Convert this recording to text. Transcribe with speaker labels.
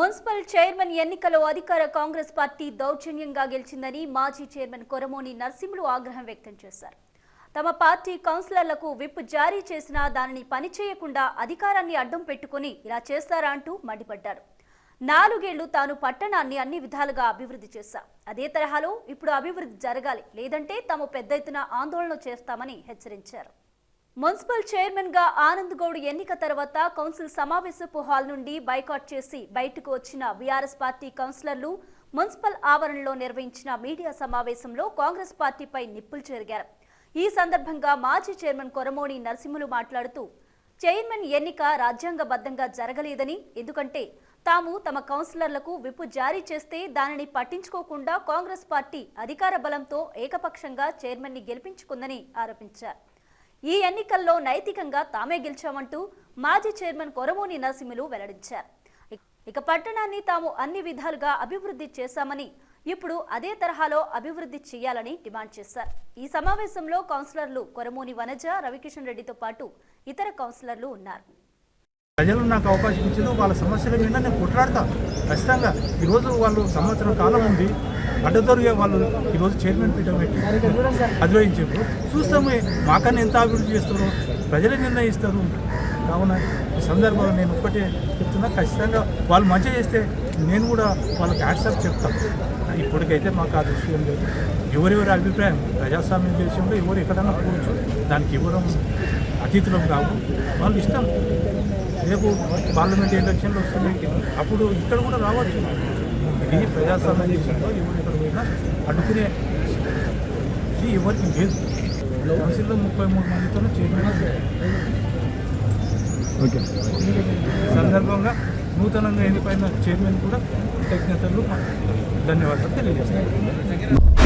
Speaker 1: Municipal chairman ఎన్నికలో అధికార Congress party దౌర్జన్యంగా గెలిచిందని మాజీ చైర్మన్ కొరమోని నరసింహులు ఆగ్రహం వ్యక్తం చేశారు. తమ పార్టీ కౌన్సిలర్లకు విప్ జారీ చేసినా దానిని పనిచేయకుండా అధికారాన్ని అడ్డం పెట్టుకుని ఇలా చేస్తారా అంటూ మండిపడ్డారు. నాలుగేళ్ళు తాను పట్టణాన్ని అన్ని విధాలుగా అభివృద్ధి చేశా. అదే తరహాలో ఇప్పుడు అభివృద్ధి జరగాలి లేదంటే తాము పెద్ద ఎత్తున ఆందోళన చేస్తామని హెచ్చరించారు. మున్సిపల్ చైర్మన్గా ఆనంద్ గౌడ్ ఎన్నిక తర్వాత కౌన్సిల్ సమావేశపు హాల్ నుండి బైకాట్ చేసి బయటకు వచ్చిన బీఆర్ఎస్ పార్టీ కౌన్సిలర్లు మున్సిపల్ ఆవరణలో నిర్వహించిన మీడియా సమావేశంలో కాంగ్రెస్ పార్టీపై నిప్పులు చెరిగారు. ఈ సందర్భంగా మాజీ చైర్మన్ కొరమోని నరసింహులు మాట్లాడుతూ చైర్మన్ ఎన్నిక రాజ్యాంగబద్ధంగా జరగలేదని ఎందుకంటే తాము తమ కౌన్సిలర్లకు విప్పు జారీ చేస్తే దానిని పట్టించుకోకుండా కాంగ్రెస్ పార్టీ అధికార బలంతో ఏకపక్షంగా చైర్మన్ని గెలిపించుకుందని ఆరోపించారు. ఈ ఎన్నికల్లో నైతికంగా తామే గెలిచామంటూ మాజీ చైర్మన్ కొరమోని నరసింహులు వెల్లడించారు. ఇక- పట్టణాన్ని తాము అన్ని విధాలుగా అభివృద్ధి చేశామని ఇప్పుడు అదే తరహాలో అభివృద్ధి చేయాలని డిమాండ్ చేశారు. ఈ సమావేశంలో కౌన్సిలర్లు కొరమోని వనజ రవికిషన్ రెడ్డితో పాటు ఇతర కౌన్సిలర్లు ఉన్నారు.
Speaker 2: ప్రజలు నాకు అవకాశం ఇచ్చిందో వాళ్ళ సమస్యల మీద నేను కొట్లాడతా. ఖచ్చితంగా ఈరోజు వాళ్ళు సంవత్సరం కాలం ఉంది. అడ్డదొరిగే వాళ్ళు ఈరోజు చైర్మన్ పీఠం పెట్టి అధిరోహించారు. చూస్తామే మాకన్నా ఎంత అభివృద్ధి చేస్తారో ప్రజలే నిర్ణయిస్తారు. కావున ఈ సందర్భంలో నేను ఒక్కటే చెప్తున్నా ఖచ్చితంగా వాళ్ళు మంచిగా చేస్తే నేను కూడా వాళ్ళకి యాక్సెప్ట్ చెప్తాను. ఇప్పటికైతే మాకు ఆ విషయం లేదు ఎవరెవరి అభిప్రాయం ప్రజాస్వామ్యం దేశంలో ఎవరు ఎక్కడన్నా పోవచ్చు దానికి ఇవ్వడం అతిథులం కావు వాళ్ళు ఇష్టం. రేపు పార్లమెంట్ ఎలక్షన్లు వస్తున్నాయి అప్పుడు ఇక్కడ కూడా రావచ్చు. ఇది ప్రజాస్వామ్య ఎవరు ఎక్కడ పోయినా అడ్డుకునే ఇది ఎవరికి లేదు. కౌన్సిల్లో ముప్పై మూడు మందితో చైర్మన్
Speaker 3: ఓకే.
Speaker 2: సందర్భంగా నూతనంగా ఎన్నికైన చైర్మన్ కూడా కృతజ్ఞతలు ధన్యవాదాలు తెలియజేస్తాను